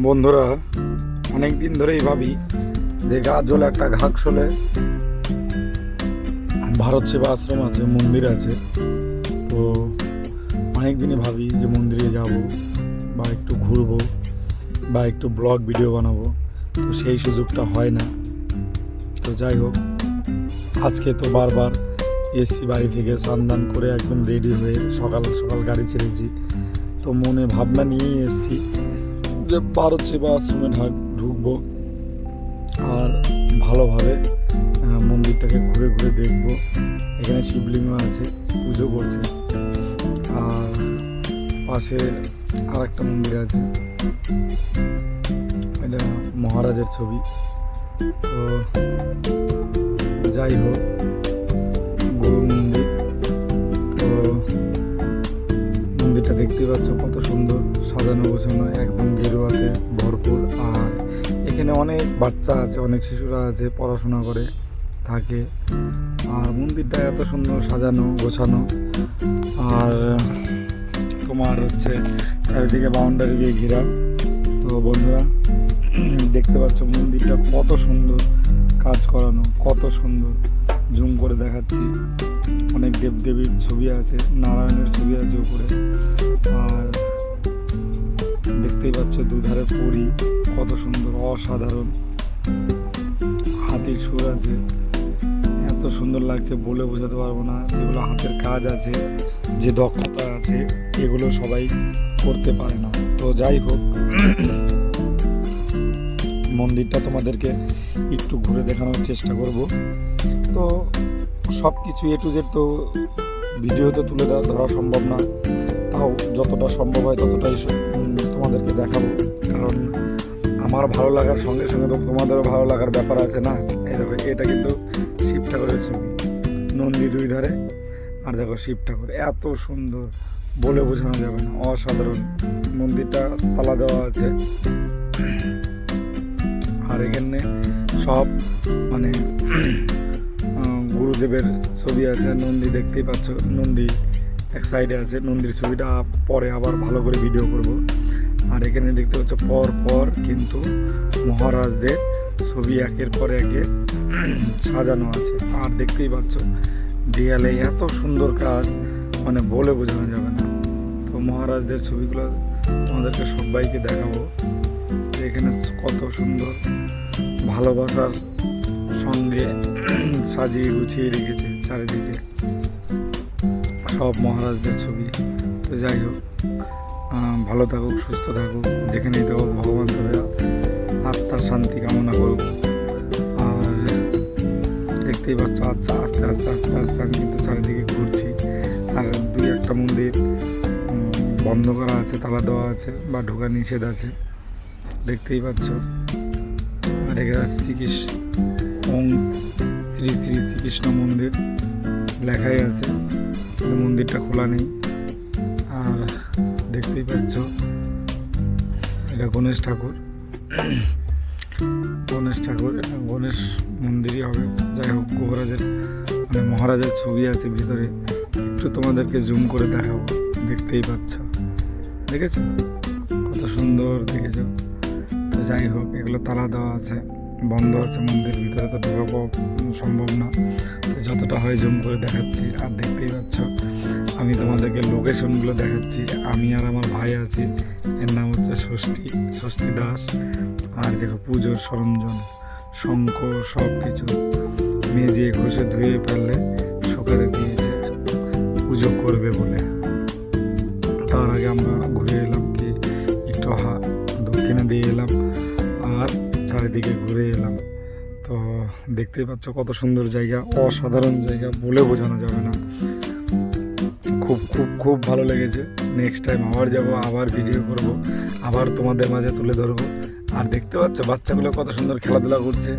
বন্ধুরা অনেক দিন ধরেই ভাবি যে গাজল একটা ঘাক শোলে ভারত সেবা আশ্রম আছে, মন্দির আছে। তো অনেক দিনই ভাবি যে মন্দিরে যাব বা একটু ঘুরবো বা একটু ব্লগ ভিডিও বানাবো। তো সেই সুযোগটা হয় না। তো যাই হোক, আজকে তো বারবার এসছি বাড়ি থেকে স্নান করে একদম রেডি হয়ে সকাল সকাল গাড়ি ছেড়েছি। তো মনে ভাবনা নিয়েই এসছি যে ভারত সেবা আশ্রমে ঢাক ঢুকবো আর ভালোভাবে মন্দিরটাকে ঘুরে ঘুরে দেখব। এখানে শিবলিঙ্গ আছে, পুজো করছে। আর পাশে আর একটা মন্দির আছে। এটা মহারাজের ছবি। তো যাই হোক গুরু মন্দির। তো মন্দিরটা দেখতে পাচ্ছ, কত সুন্দর সাজানো গোছানো, একদম গেরুয়াতে ভরপুর। আর এখানে অনেক বাচ্চা আছে, অনেক শিশুরা আছে, পড়াশোনা করে, থাকে। আর মন্দিরটা এত সুন্দর সাজানো, গোছানো। আর তোমার হচ্ছে চারিদিকে বাউন্ডারি দিয়ে ঘেরা। তো বন্ধুরা, দেখতে পাচ্ছ মন্দিরটা কত সুন্দর কাজ করানো, কত সুন্দর। জুম করে দেখাচ্ছি। অনেক দেবদেবীর ছবি আছে, নারায়ণের ছবি আছে উপরে। আর দেখতেই পাচ্ছ দুধারে পরি, কত সুন্দর, অসাধারণ। হাতির সুর আছে। এত সুন্দর লাগছে, বলে বোঝাতে পারব না। যেগুলো হাতের কাজ আছে, যে দক্ষতা আছে, এগুলো সবাই করতে পারে না। তো যাই হোক মন্দিরটা তোমাদেরকে একটু ঘুরে দেখানোর চেষ্টা করব। তো সব কিছু এ টু জেড তো ভিডিওতে তুলে দেওয়া ধরা সম্ভব না। তাও যতটা সম্ভব হয় ততটাই তোমাদেরকে দেখাবো। কারণ আমার ভালো লাগার সঙ্গে সঙ্গে তো তোমাদেরও ভালো লাগার ব্যাপার আছে না? এই দেখো, এটা কিন্তু শিব ঠাকুরের ছবি। নন্দী দুই ধারে। আর দেখো শিব ঠাকুর, এত সুন্দর। বলে বোঝানো যাবে না। অসাধারণ। মন্দিরটা তালা দেওয়া আছে। আর এখানে সব মানে গুরুদেবের ছবি আছে, নন্দী দেখতেই পাচ্ছ, নন্দী এক সাইডে আছে, নন্দীর ছবিটা পরে আবার ভালো করে ভিডিও করব। আর এখানে দেখতে পাচ্ছ, পর পর কিন্তু মহারাজদের ছবি একের পর একে সাজানো আছে। আর দেখতেই পাচ্ছ, দেয়ালে এত সুন্দর কাজ মানে বলে বোঝানো যাবে না। তো মহারাজদের ছবিগুলো আমাদেরকে সবাইকে দেখাবো। এখানে কত সুন্দর ভালোবাসার সঙ্গে সাজিয়ে গুছিয়ে রেখেছে চারিদিকে। সব মহারাজদের ছবি। তো যাই হোক ভালো থাকুক, সুস্থ থাকুক, যেখানেই থাকুক, ভগবান তাদের আত্মার শান্তি কামনা করুক। আর দেখতেই পাচ্ছ আচ্ছা আস্তে আস্তে আস্তে আস্তে আমি কিন্তু চারিদিকে ঘুরছি। আর দুই একটা মন্দির বন্ধ করা আছে, তালা দেওয়া আছে বা ঢোকা নিষেধ আছে। দেখতেই পাচ্ছ। আর এখানে শ্রীকৃষ্ণ শ্রী শ্রী শ্রীকৃষ্ণ মন্দির লেখাই আছে। মন্দিরটা খোলা নেই। আর দেখতেই পাচ্ছ, এটা গণেশ ঠাকুর। গণেশ ঠাকুর গণেশ মন্দিরই হবে। যাই হোক, গোবরাজের মানে মহারাজের ছবি আছে ভিতরে। একটু তোমাদেরকে জুম করে দেখাবো। দেখতেই পাচ্ছ। দেখেছ? কত সুন্দর দেখেছ? তো যাই হোক, এগুলো তালা দেওয়া আছে, বন্ধ আছে মন্দির ভিতরে, তো ঢোকা সম্ভব না। তো যতটা হয় জুম করে দেখাচ্ছি, আর দেখতেই পাচ্ছ, আমি তোমাদেরকে লোকেশনগুলো দেখাচ্ছি। আমি আর আমার ভাই আছি, এর নাম হচ্ছে ষষ্ঠী ষষ্ঠী দাস, আর দেখো পুজোর সরঞ্জাম, শঙ্খ সব কিছু মেয়ে দিয়ে ঘষে ধুয়ে ফেললে শুকাতে দিয়েছে, পুজো করবে বলে। তার আগে আমরা ঘুরে এলাম কি, একটু হা দক্ষিণে দিয়ে এলাম আর চারিদিকে ঘুরে এলাম। তো দেখতেই পাচ্ছ কত সুন্দর জায়গা, অসাধারণ জায়গা বলে বোঝানো যাবে না। খুব খুব খুব ভালো লেগেছে। নেক্সট টাইম আবার যাব, আবার ভিডিও করব, আবার তোমাদের মাঝে তুলে ধরবো। আর দেখতে পাচ্ছ বাচ্চাগুলো কত সুন্দর খেলাধুলা করছে,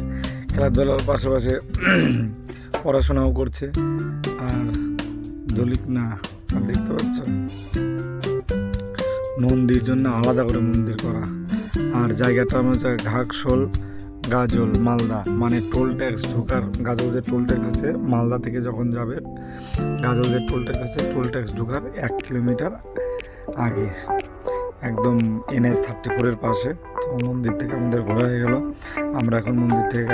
খেলাধুলার পাশাপাশি পড়াশোনাও করছে। আর দলিক না, আর দেখতে পাচ্ছ? মন্দির জন্য আলাদা করে মন্দির করা। জায়গাটা হচ্ছে ঘাকশোল গাজল, মালদা। মানে টোল ট্যাক্স ঢুকার, গাজল যে টোল ট্যাক্স আছে, মালদা থেকে যখন যাবে, গাজল যে টোল ট্যাক্স আছে টোল ট্যাক্স ঢুকার এক কিলোমিটার আগে। একদম এনএস থার্টি ফোরের পাশে। তো মন্দির থেকে আমাদের ঘোরা হয়ে গেল। আমরা এখন মন্দির থেকে